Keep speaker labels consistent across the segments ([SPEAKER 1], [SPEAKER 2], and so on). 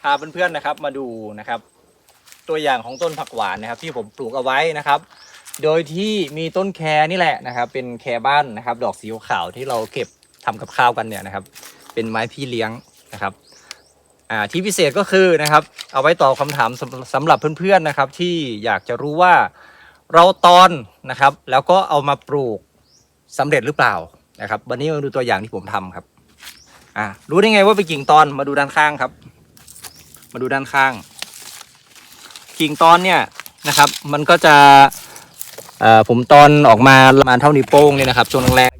[SPEAKER 1] พาเพื่อนๆนะครับมาดูนะครับ ตัวอย่างของต้นผักหวานนะครับ ที่ผมปลูกเอาไว้นะครับ โดยที่มีต้นแครนี่แหละนะครับ เป็นแครบ้านนะครับ ดอกสีขาวที่เราเก็บทำกับข้าวกันเนี่ยนะครับ เป็นไม้พี่เลี้ยงนะครับอ่าที่พิเศษก็คือนะครับ เอาไว้ตอบคำถามสำสำหรับเพื่อนๆนะครับ ที่อยากจะรู้ว่าเราตอนนะครับ แล้วก็เอามาปลูกสำเร็จหรือเปล่านะครับ วันนี้มาดูตัวอย่างที่ผมทำครับอ่ารู้ได้ไงว่าเป็นกิ่งตอนมาดูด้านข้างครับ มาดูด้านข้าง กิ่งตอนเนี่ยนะครับ มันก็จะผมตอนออกมาประมาณเท่านิ้วโป้งเนี่ยนะครับช่วงแรก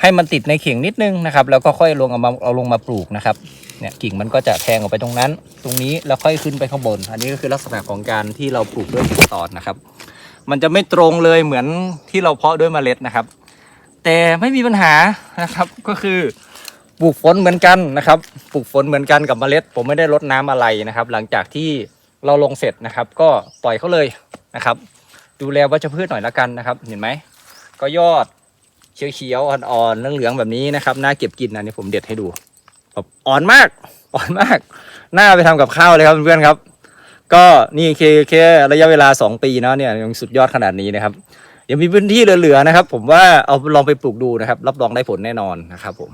[SPEAKER 1] ให้มันติดในเข่งนิดนึงนะครับ แล้วก็ค่อยลงเอามาเอาลงมาปลูกนะครับเนี่ยกิ่งมันก็จะแทงออกไปตรงนั้น ตรงนี้แล้วค่อยขึ้นไปข้างบน อันนี้ก็คือลักษณะของการที่เราปลูกด้วยกิ่งตอนนะครับ มันจะไม่ตรงเลยเหมือนที่เราเพาะด้วยเมล็ดนะครับ แต่ไม่มีปัญหานะครับก็คือ ปลูกฝนเหมือนกันนะครับปลูกฝนเหมือนกันกับเมล็ด ผมไม่ได้รดน้ำอะไรนะครับ หลังจากที่เราลงเสร็จนะครับ ก็ปล่อยเขาเลยนะครับ ดูแลวัชพืชหน่อยละกันนะครับ เห็นไหมก็ยอดเขียวๆอ่อนๆเหลืองๆแบบนี้นะครับน่าเก็บกินนะนี่ผมเด็ดให้ดูแบบอ่อนมากอ่อนมากน่าไปทำกับข้าวเลยครับเพื่อนๆครับ ก็นี่แค่แค่ระยะเวลา 2 ปีเนาะเนี่ยยังสุดยอดขนาดนี้นะครับยังมีพื้นที่เหลือๆนะครับ ผมว่าเอาลองไปปลูกดูนะครับ รับรองได้ผลแน่นอนนะครับผม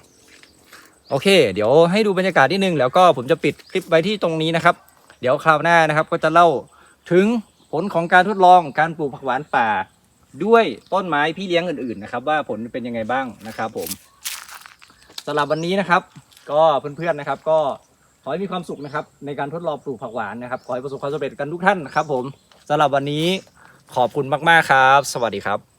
[SPEAKER 1] โอเค เดี๋ยวให้ดูบรรยากาศนิดนึง แล้วก็ผมจะปิดคลิปไว้ที่ตรงนี้นะครับ เดี๋ยวคราวหน้านะครับ ก็จะเล่าถึงผลของการทดลองการปลูกผักหวานป่า ด้วยต้นไม้พี่เลี้ยงอื่นๆนะครับ ว่าผลเป็นยังไงบ้างนะครับ ผมสำหรับวันนี้นะครับ ก็เพื่อนๆนะครับ ก็ขอให้มีความสุขนะครับ ในการทดลองปลูกผักหวานนะครับ ขอให้ประสบความสำเร็จกันทุกท่านนะครับ ผมสำหรับวันนี้ขอบคุณมากๆครับ สวัสดีครับ